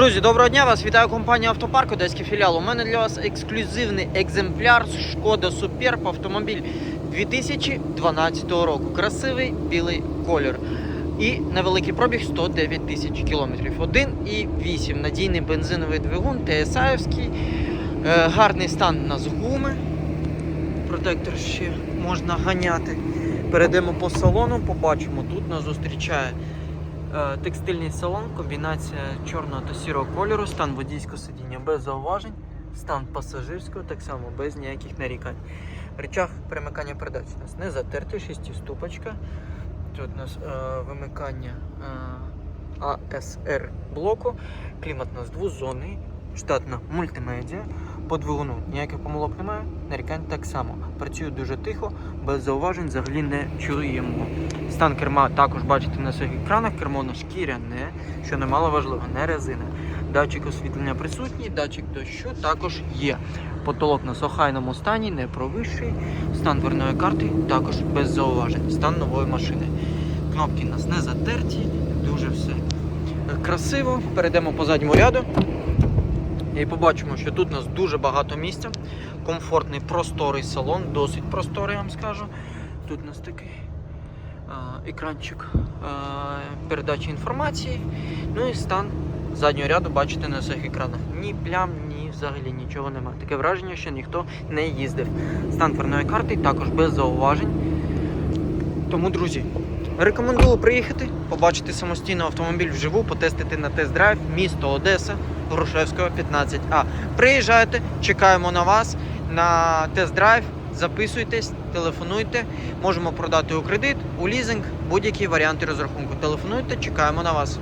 Друзі, доброго дня! Вас вітаю компанія Автопарк, Одеський філіал. У мене для вас ексклюзивний екземпляр Шкода Суперб автомобіль 2012 року. Красивий білий колір. І невеликий пробіг 109 тисяч кілометрів. 1,8 надійний бензиновий двигун, ТСАївський. Е, гарний стан у нас гуми. Протектор ще можна ганяти. Перейдемо по салону, побачимо. Тут нас зустрічає Текстильний салон, комбінація чорного та сірого кольору, стан водійського сидіння без зауважень, стан пасажирського так само без ніяких нарікань. Речах перемикання передач у нас не затертий, шестиступочка. Тут у нас е, вимикання е, ASR блоку, клімат у нас двозонний, штатна мультимедіа. По двигуну ніяких помилок немає, нарікань так само. Працює дуже тихо, без зауважень взагалі не чуємо. Стан керма також бачите на своїх екранах. Кермо на шкіряне, що немало важливо, не резина. Датчик освітлення присутній, датчик дощу також є. Потолок на сохайному стані, не провищий. Стан дверної карти також без зауважень. Стан нової машини. Кнопки у нас не затерті, дуже все красиво. Перейдемо по задньому ряду. І побачимо, що тут у нас дуже багато місця. Комфортний просторий салон, досить просторий, я вам скажу. Тут у нас такий екранчик передачі інформації. Ну і стан заднього ряду бачите на своїх екранах. Ні плям, ні взагалі нічого немає. Таке враження, що ніхто не їздив. Стан дверної карти також без зауважень. Тому, друзі, рекомендую приїхати, побачити самостійно автомобіль вживу, потестити на тест-драйв, місто Одеса, Грушевського 15А. Приїжджайте, чекаємо на вас на тест-драйв. Записуйтесь, телефонуйте. Можемо продати у кредит, у лізинг, будь-які варіанти розрахунку. Телефонуйте, чекаємо на вас.